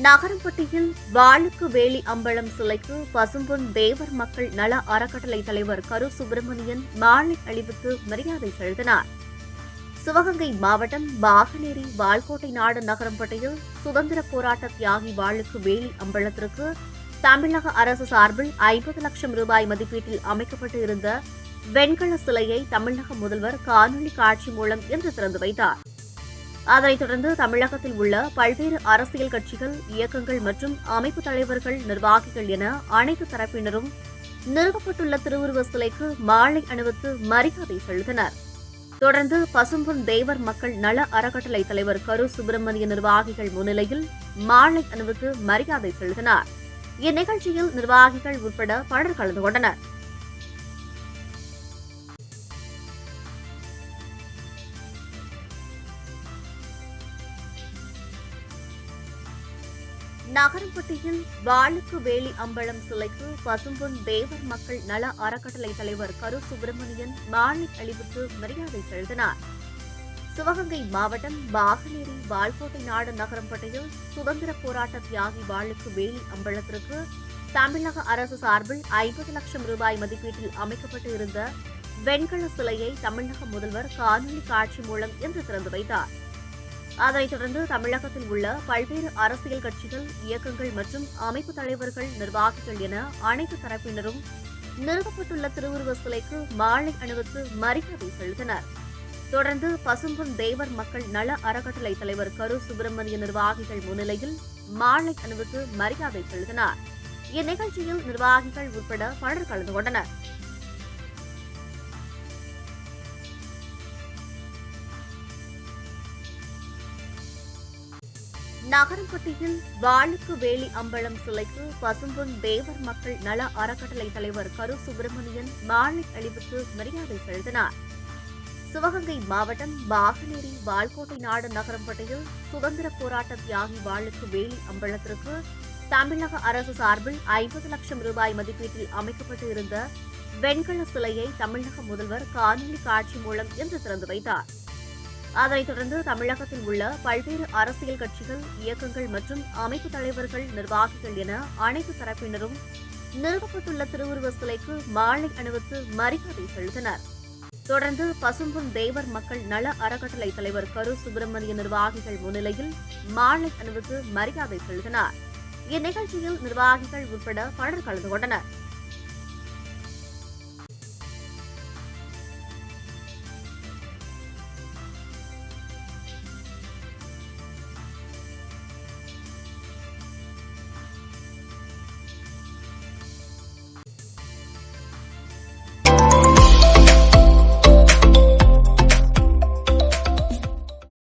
நகரம்பட்டியில் வாளுக்கு வேலி அம்பலம் சிலைக்கு பசும்பொன் தேவர் மக்கள் நல அறக்கட்டளை தலைவர் கரு சுப்பிரமணியன் மாலை அழிவுக்கு மரியாதை செலுத்தினார். சிவகங்கை மாவட்டம் பாகநேரி வால்கோட்டை நாடு நகரம்பட்டியில் சுதந்திர போராட்ட தியாகி வாளுக்கு வேலி அம்பலத்திற்கு தமிழக அரசு சார்பில் ஐம்பது லட்சம் ரூபாய் மதிப்பீட்டில் அமைக்கப்பட்டு இருந்த வெண்கல சிலையை தமிழக முதல்வர் காணொலி காட்சி மூலம் இன்று திறந்து வைத்தார். அதனைத் தொடர்ந்து தமிழகத்தில் உள்ள பல்வேறு அரசியல் கட்சிகள் இயக்கங்கள் மற்றும் அமைப்பு தலைவர்கள் நிர்வாகிகள் என அனைத்து தரப்பினரும் நிறுவப்பட்டுள்ள திருவுருவ சிலைக்கு மாலை அணிவித்து மரியாதை செலுத்தினர். தொடர்ந்து பசும்பொன் தேவர் மக்கள் நல அறக்கட்டளை தலைவர் கரு சுப்பிரமணிய நிர்வாகிகள் முன்னிலையில் மாலை அணிவித்து மரியாதை செலுத்தினார். இந்நிகழ்ச்சியில் நிர்வாகிகள் உட்பட பலர் கலந்து கொண்டனர். நகரம்பட்டியில் வாளுக்கு வேலி அம்பலம் சிலைக்கு பசும்பொன் தேவர் மக்கள் நல அறக்கட்டளை தலைவர் கரு சுப்பிரமணியன் மாலை அழிவுக்கு மரியாதை செலுத்தினார். சிவகங்கை மாவட்டம் பாகநேரி வால்கோட்டை நாடு நகரம்பட்டியில் சுதந்திர போராட்ட தியாகி வாளுக்கு வேலி அம்பலத்திற்கு தமிழக அரசு சார்பில் ஐம்பது லட்சம் ரூபாய் மதிப்பீட்டில் அமைக்கப்பட்டு இருந்த வெண்கல சிலையை தமிழக முதல்வர் காணொலி காட்சி மூலம் இன்று திறந்து வைத்தார். அதனைத் தொடர்ந்து தமிழகத்தில் உள்ள பல்வேறு அரசியல் கட்சிகள் இயக்கங்கள் மற்றும் அமைப்பு தலைவர்கள் நிர்வாகிகள் என அனைத்து தரப்பினரும் நிறுவப்பட்டுள்ள திருவுருவ சிலைக்கு மாலை அணிவித்து மரியாதை செலுத்தினர். தொடர்ந்து பசும்பொன் தேவர் மக்கள் நல அறக்கட்டளை தலைவர் கரு சுப்பிரமணிய நிர்வாகிகள் முன்னிலையில் மாலை அணிவித்து மரியாதை செலுத்தினார். இந்நிகழ்ச்சியில் நிர்வாகிகள் உட்பட பலர் கலந்து கொண்டனர். நகரம்பட்டியில் வாளுக்கு வேலி அம்பலம் சிலைக்கு பசும்பொன் தேவர் மக்கள் நல அறக்கட்டளை தலைவர் கரு சுப்பிரமணியன் மாலை அழிவுக்கு மரியாதை செலுத்தினார். சிவகங்கை மாவட்டம் பாகநேரி வால்கோட்டை நாடு நகரம்பட்டியில் சுதந்திர போராட்ட தியாகி வாளுக்கு வேலி அம்பலத்திற்கு தமிழக அரசு சார்பில் ஐம்பது லட்சம் ரூபாய் மதிப்பீட்டில் அமைக்கப்பட்டு இருந்த வெண்கல சிலையை தமிழக முதல்வர் காணொலி காட்சி மூலம் இன்று திறந்து வைத்தாா் அதனைத் தொடர்ந்து தமிழகத்தில் உள்ள பல்வேறு அரசியல் கட்சிகள் இயக்கங்கள் மற்றும் அமைப்பு தலைவர்கள் நிர்வாகிகள் என அனைத்து தரப்பினரும் நிறுவப்பட்டுள்ள திருவுருவ சிலைக்கு மாலை அணிவித்து மரியாதை செலுத்தினர். தொடர்ந்து பசும்பொன் தேவர் மக்கள் நல அறக்கட்டளை தலைவர் கரு சுப்பிரமணிய நிர்வாகிகள் முன்னிலையில் மாலை அணிவித்து மரியாதை செலுத்தினார். இந்நிகழ்ச்சியில் நிர்வாகிகள் உட்பட பலர் கலந்து கொண்டனர்.